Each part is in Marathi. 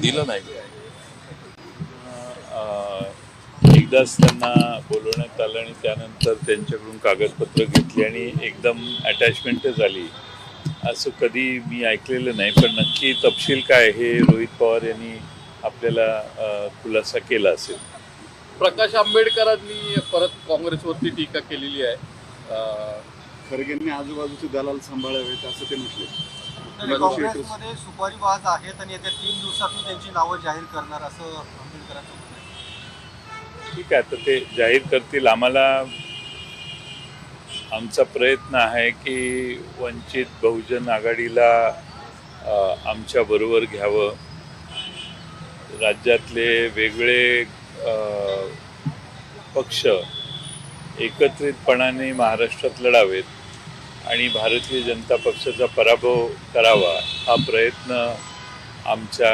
दिलं नाही. अ, एकदाच त्यांना बोलवण्यात आलं आणि त्यानंतर त्यांच्याकडून कागदपत्र घेतली आणि एकदम अटॅचमेंट झाली. असं कधी मी ऐकलेलं नाही पण नक्की तपशील काय हे रोहित पवार यांनी आपल्याला खुलासा केला असेल. प्रकाश आंबेडकरांनी परत काँग्रेसवरती टीका केलेली आहे. खरगेंनी आजूबाजूचे दलाल सांभाळावेत असं ते म्हटले. काँग्रेसमध्ये सुपारीबाज आहेत आणि येत्या तीन दिवसात मी त्यांची नावं जाहीर करणार असं आंबेडकरांचं ठीक आहे तर ते जाहीर करतील. आम्हाला आमचा प्रयत्न आहे की वंचित बहुजन आघाडीला आमच्या बरोबर घ्यावं. राज्यातले वेगळे पक्ष एकत्रितपणाने महाराष्ट्रात लढावेत. आणि भारतीय जनता पक्षाचा पराभव करावा हा प्रयत्न आमच्या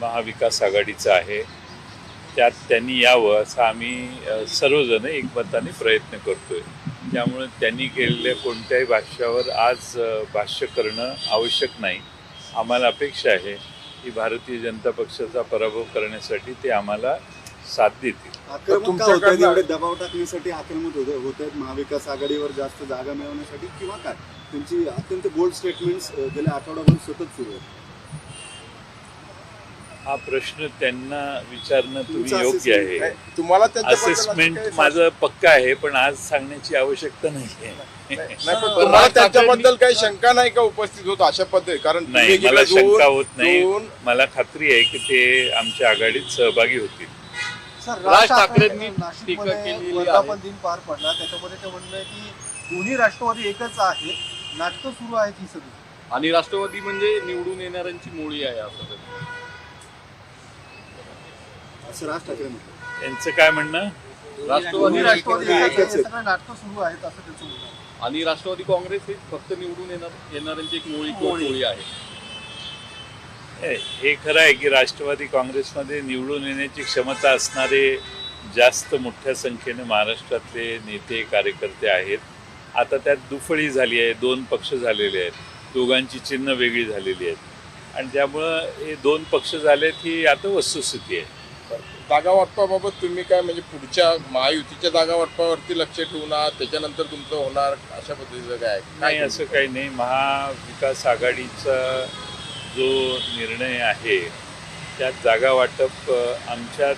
महाविकास आघाडीचा आहे. त्यात त्यांनी यावं असं आम्ही सर्वजण एकमताने प्रयत्न करतोय. त्यामुळे त्यांनी केलेल्या कोणत्याही भाष्यावर आज भाष्य करणं आवश्यक नाही. आम्हाला अपेक्षा आहे की भारतीय जनता पक्षाचा पराभव करण्यासाठी ते आम्हाला साथ देतील. आक्रमक का होत आहेत एवढे दबाव टाकण्यासाठी आक्रमक होत होत आहेत. महाविकास आघाडीवर जास्त जागा मिळवण्यासाठी किंवा काय? त्यांची अत्यंत बोल्ड स्टेटमेंट्स गेल्या आठवड्याभर सतत सुरू आहेत. हा प्रश्न त्यांना विचारणं तुम्ही तुमचं योग्य assessment आहे. तुम्हाला त्याच्याबद्दल असं असेसमेंट काही माझं पक्का आहे पण आज सांगण्याची आवश्यकता नाही आहे नाही, पण तुम्हाला त्याच्याबद्दल काही शंका नाही का उपस्थित होत अशा पद्धती कारण नाही मला दोन- शंका होत नाही. दोन मला खात्री आहे की ते आमच्या आघाडीत सहभागी होतील. राज ठाकरेंनी टीका केलेली वर्धापन. दिन पार पडला. त्याच्यामध्ये ते म्हणणं आहे की दोन्ही राष्ट्रवादी एकच आहे. नाटकं सुरू आहेत ही सगळी. आणि राष्ट्रवादी म्हणजे निवडून येणाऱ्यांची मुळी आहे असं ते. असं राज ठाकरे म्हटलं त्यांचं काय म्हणणं? राष्ट्रवादी राष्ट्रवादी एकच नाटकं सुरू आहेत असं त्याचं म्हणणं. आणि राष्ट्रवादी काँग्रेस हे फक्त निवडून येणार येणाऱ्यांची एक मुळी टोळी आहे. हे खरं आहे की राष्ट्रवादी काँग्रेसमध्ये निवडून येण्याची क्षमता असणारे जास्त मोठ्या संख्येने महाराष्ट्रातले नेते कार्यकर्ते आहेत. आता त्यात दुफळी झाली आहे दोन पक्ष झालेले आहेत. दोघांची चिन्ह वेगळी झालेली आहेत. आणि त्यामुळं हे दोन पक्ष झालेत ही आता वस्तुस्थिती आहे. जागा वाटपाबाबत तुम्ही काय म्हणजे पुढच्या महायुतीच्या जागा वाटपावरती लक्ष ठेवणार त्याच्यानंतर तुमचं होणार अशा पद्धतीचं काय नाही असं काही नाही. महाविकास आघाडीचा जो निर्णय आहे त्यात जागा वाटप आमच्या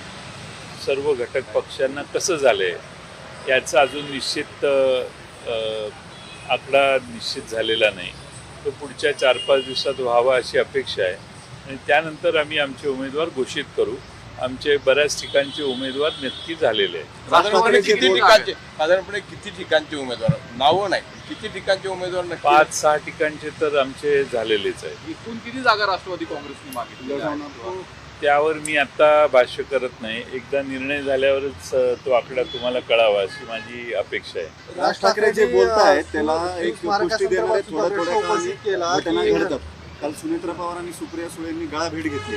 सर्व घटक पक्षांना कसं झालं आहे याचा अजून निश्चित आकडा निश्चित झालेला नाही. तो पुढच्या चार पाच दिवसात व्हावा अशी अपेक्षा आहे. आणि त्यानंतर आम्ही आमचे उमेदवार घोषित करू. आमचे बऱ्याच ठिकाणचे उमेदवार नक्की झालेले आहेत. साधारणपणे किती ठिकाणचे साधारणपणे किती ठिकाणचे उमेदवार? नावं नाही. किती ठिकाणचे उमेदवार नक्की? पाच सहा ठिकाणचे तर आमचे झालेलेच आहेत. एकूण किती जागा राष्ट्रवादी काँग्रेसने मागितलेल्या आहेत? त्यावर मी आता भाष्य करत नाही. एकदा निर्णय झाल्यावरच अ, तो आकडा तुम्हाला कळावा अशी माझी अपेक्षा आहे. राज ठाकरे जे बोलतायत त्याला एक पुष्टी देणारे प्रश्न थोड्या उपस्थित केला घडतात. काल सुनेत्रा पवार आणि सुप्रिया सुळेंनी गळा भेट घेतली.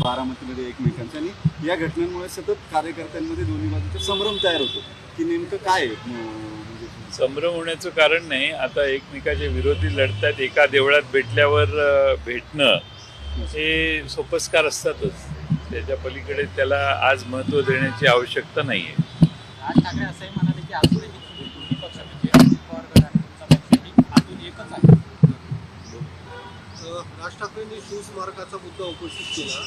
बारामतीमध्ये एकमेकांची. आणि या घटनांमुळे सतत कार्यकर्त्यांमध्ये दोन्ही बाजूचे संभ्रम तयार होतो. की नेमकं काय म्हणजे संभ्रम होण्याचं कारण नाही. आता एकमेकाच्या विरोधी लढतात एका देवळात भेटल्यावर भेटणं हे सोपस्कार असतातच. त्याच्या पलीकडे त्याला आज महत्त्व देण्याची आवश्यकता नाही आहे राज ठाकरे असंही म्हणाले की अजूनही दोन्ही पक्ष म्हणजे अजित पवार गट आणि तुमचा पक्ष ही अजून एकच आहे अं, राज ठाकरेंनी शिवस्मारकाचा मुद्दा उपस्थित केला.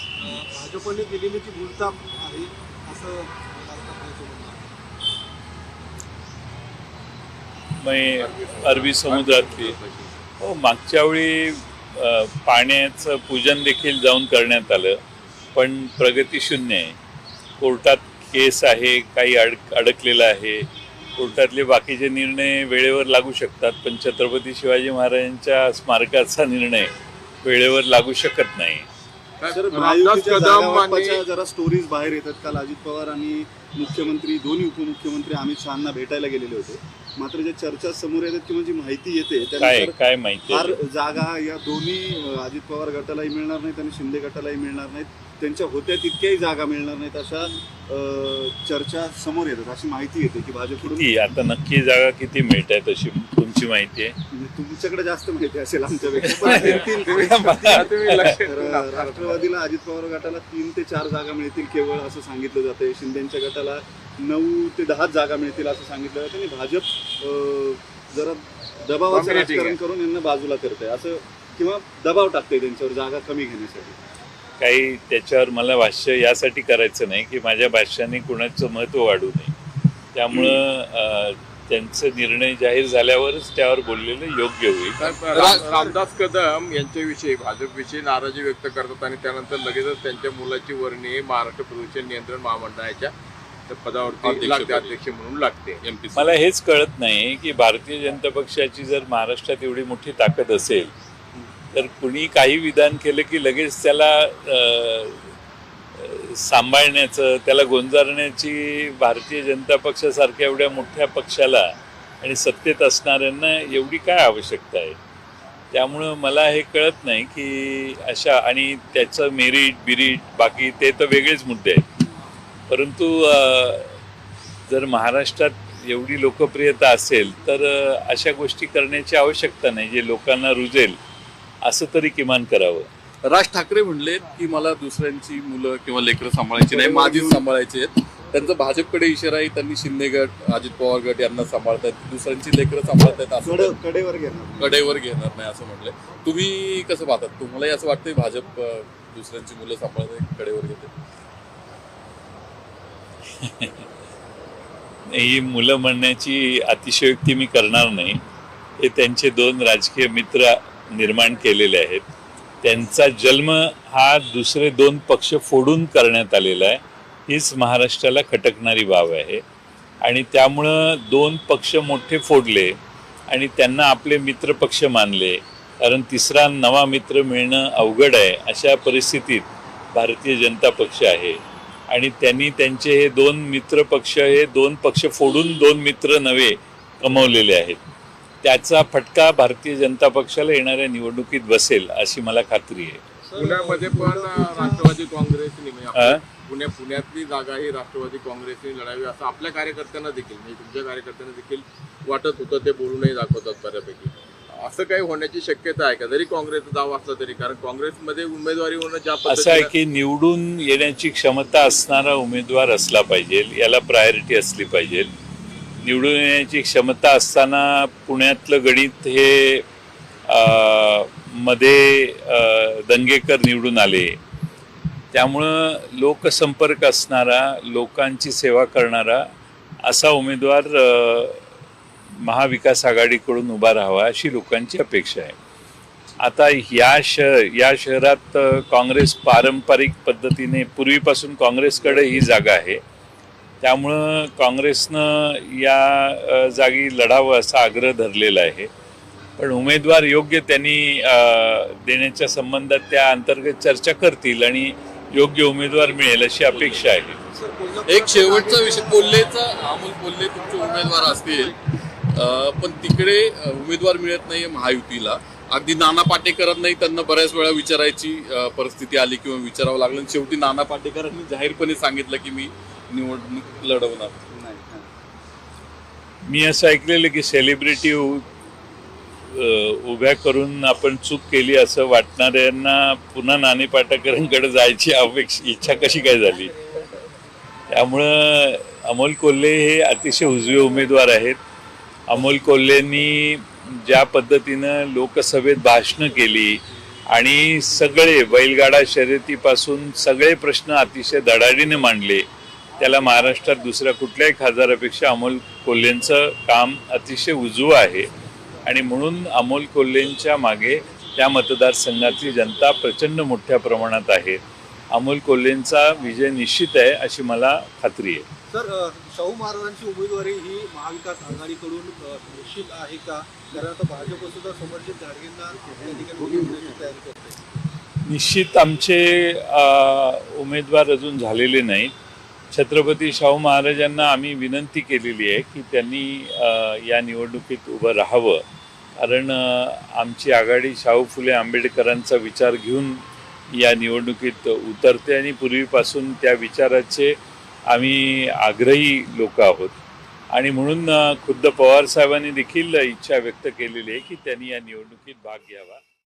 भाजपने दिलेली ती भूलताप आहे असं राज ठाकरेंचं म्हणणं अरबी समुद्रातली. हो मागच्या वेळी पाण्याचं पूजन देखील जाऊन करण्यात आलं पण प्रगती शून्य आहे. कोर्टात केस आहे काही अड अडकलेलं आहे. कोर्टातले बाकीचे निर्णय वेळेवर लागू शकतात. पण छत्रपती शिवाजी महाराजांच्या स्मारकाचा निर्णय वेळेवर लागू शकत नाही. सर रामदास महायुतीच्या कदम जागा आणि वाटपाच्या जरा स्टोरीज बाहेर येतात काल अजित पवार आणि मुख्यमंत्री दोन्ही उपमुख्यमंत्री अमित शहाना भेटायला गेलेले होते. मात्र ज्या चर्चा समोर येतात किंवा जी माहिती येते काय काय माहिती फार जागा या दोन्ही अजित पवार गटालाही मिळणार नाहीत आणि शिंदे गटालाही मिळणार नाहीत. त्यांच्या होत्या तितक्याही जागा मिळणार नाहीत अशा अ, चर्चा समोर येतात. अशी माहिती येते की भाजपकडून किती? आता नक्की जागा किती मिळत आहेत अशी तुमची माहिती आहे? म्हणजे तुमच्याकडे जास्त माहिती असेल आमच्यापेक्षा. पण तर राष्ट्रवादीला अजित पवार गटाला तीन ते चार जागा मिळतील केवळ असं सांगितलं जातंय. शिंदेच्या गटाला नऊ ते दहाच जागा मिळतील असं सांगितलं. जातं आणि भाजप जरा दबावाचं राजकारण आहे. करून यांना बाजूला करते असं किंवा दबाव टाकते त्यांच्यावर जागा कमी घेण्यासाठी. काही त्याच्यावर मला भाष्य यासाठी करायचं नाही की माझ्या भाष्याने कुणाचं महत्त्व वाढू नये. त्यामुळं त्यांचे निर्णय जाहीर झाल्यावरच त्यावर बोललेलं योग्य होईल. रामदास कदम यांच्याविषयी भाजपविषयी नाराजी व्यक्त करतात आणि त्यानंतर लगेचच त्यांच्या मुलाची वर्णी महाराष्ट्र प्रदूषण नियंत्रण महामंडळाच्या पदावरती अध्यक्षपदी. लागते अध्यक्ष म्हणून लागते. एमपीसी मला हेच कळत नाही की भारतीय जनता पक्षाची जर महाराष्ट्रात एवढी मोठी ताकद असेल तर कुणी काही विधान केलं की लगेच त्याला सांभाळण्याचं त्याला गोंजारण्याची भारतीय जनता पक्षासारख्या एवढ्या मोठ्या पक्षाला आणि सत्तेत असणाऱ्यांना एवढी काय आवश्यकता आहे? त्यामुळं मला हे कळत नाही की अशा आणि त्याचं मेरिट बिरिट बाकी ते तर वेगळेच मुद्दे आहेत. परंतु जर महाराष्ट्रात एवढी लोकप्रियता असेल तर अशा गोष्टी करण्याची आवश्यकता नाही जे लोकांना रुजेल असं तरी किमान करावं. राज ठाकरे म्हणले की मला दुसऱ्यांची मुलं किंवा लेकरं सांभाळायची नाही माझीच सांभाळायची आहेत. त्यांचा भाजपकडे इशाराही त्यांनी शिंदे गट अजित पवार गट यांना सांभाळतायत दुसऱ्यांची लेकरं सांभाळतायत असं कड कडेवर घेणार. कडेवर घेणार नाही असं म्हटलंय तुम्ही कसं पाहतात? तुम्हालाही असं वाटतंय भाजप दुसऱ्यांची मुलं सांभाळते कडेवर घेते ही मुलं म्हणण्याची अतिशयोक्ती मी करणार नाही. हे त्यांचे दोन राजकीय मित्र निर्माण केलेले आहेत. त्यांचा जन्म हा दुसरे दोन पक्ष फोडून करण्यात आलेला आहे. हीच महाराष्ट्राला खटकणारी बाब आहे. आणि त्यामुळं दोन पक्ष मोठे फोडले आणि त्यांना आपले मित्र पक्ष मानले. कारण तिसरा नवा मित्र मिळणं अवघड आहे. अशा परिस्थितीत भारतीय जनता पक्ष आहे. आणि त्यांनी त्यांचे हे दोन मित्र पक्ष हे दोन पक्ष फोडून दोन मित्र नवे कमवलेले आहेत. त्याचा फटका भारतीय जनता पक्षाला येणाऱ्या निवडणुकीत बसेल अशी मला खात्री आहे. पुण्यामध्ये पण राष्ट्रवादी काँग्रेसने म्हणजे पुण्या पुण्यातली जागा ही राष्ट्रवादी काँग्रेसने लढावी असं आपल्या कार्यकर्त्यांना देखील म्हणजे तुमच्या कार्यकर्त्यांना देखील वाटत होतं ते बोलूनही दाखवतात बऱ्यापैकी. असं काही होण्याची शक्यता आहे का? जरी काँग्रेस दावा असला तरी कारण काँग्रेसमध्ये उमेदवारी होणं ज्या असं आहे की निवडून येण्याची क्षमता असणारा उमेदवार असला पाहिजे याला प्रायोरिटी असली पाहिजे. निवडून येण्याची क्षमता असताना पुण्यातलं गणित हे मध्ये दंगेकर निवडून आले. त्यामुळं लोकसंपर्क असणारा लोकांची सेवा करणारा असा उमेदवार महाविकास आघाडीकडून उभा राहावा अशी लोकांची अपेक्षा आहे. आता या शहर या शहरात काँग्रेस पारंपरिक पद्धतीने पूर्वीपासून काँग्रेसकडे ही जागा आहे. त्यामुळं काँग्रेसनं या जागी लढावं असा आग्रह धरलेला आहे. पण उमेदवार योग्य त्यांनी देण्याच्या संबंधात त्या अंतर्गत चर्चा करतील आणि योग्य उमेदवार मिळेल अशी अपेक्षा आहे. एक शेवटचा विषय कोल्हेचा अमोल कोल्हे तुमचे उमेदवार असतील. पण तिकडे उमेदवार मिळत नाहीये महायुतीला. अगदी नाना पाटेकरांनाही त्यांना बऱ्याच वेळा विचारायची परिस्थिती आली किंवा विचारावं लागलं. आणि शेवटी नाना पाटेकरांनी जाहीरपणे सांगितलं की मी निवडणूक लढवणार. नाही मी असं ऐकलेलं की सेलिब्रिटी उभ्या करून आपण चूक केली असं वाटणाऱ्यांना पुन्हा नाणे पाटेकरांकडे जायची अपेक्षा इच्छा कशी काय झाली? त्यामुळं अमोल कोल्हे हे अतिशय उजवे उमेदवार आहेत. अमोल कोल्हेंनी ज्या पद्धतीनं लोकसभेत भाषणं केली आणि सगळे बैलगाडा शर्यतीपासून सगळे प्रश्न अतिशय धडाडीने मांडले त्याला महाराष्ट्रात दुसऱ्या कुठल्याही खासदारापेक्षा अमोल कोल्हेंचं काम अतिशय उजवं आहे. आणि म्हणून अमोल कोल्हेंच्या मागे त्या मतदारसंघातली जनता प्रचंड मोठ्या प्रमाणात आहे. अमोल कोल्हेंचा विजय निश्चित आहे अशी मला खात्री आहे. सर शाहू महाराजांची उमेदवारी ही महाविकास आघाडीकडून निश्चित आहे का? कारण आता भाजप सुद्धा समर्जित गाडगेंना निश्चित आमचे उमेदवार अजून झालेले नाहीत. छत्रपती शाहू महाराजांना आम्ही विनंती केलेली आहे की त्यांनी या निवडणुकीत उभं राहावं. कारण आमची आघाडी शाहू फुले आंबेडकरांचा विचार घेऊन या निवडणुकीत उतरते आणि पूर्वीपासून त्या विचाराचे आम्ही आग्रही लोक आहोत. आणि म्हणून खुद्द पवार साहेबांनी देखील इच्छा व्यक्त केलेली आहे की त्यांनी या निवडणुकीत भाग घ्यावा.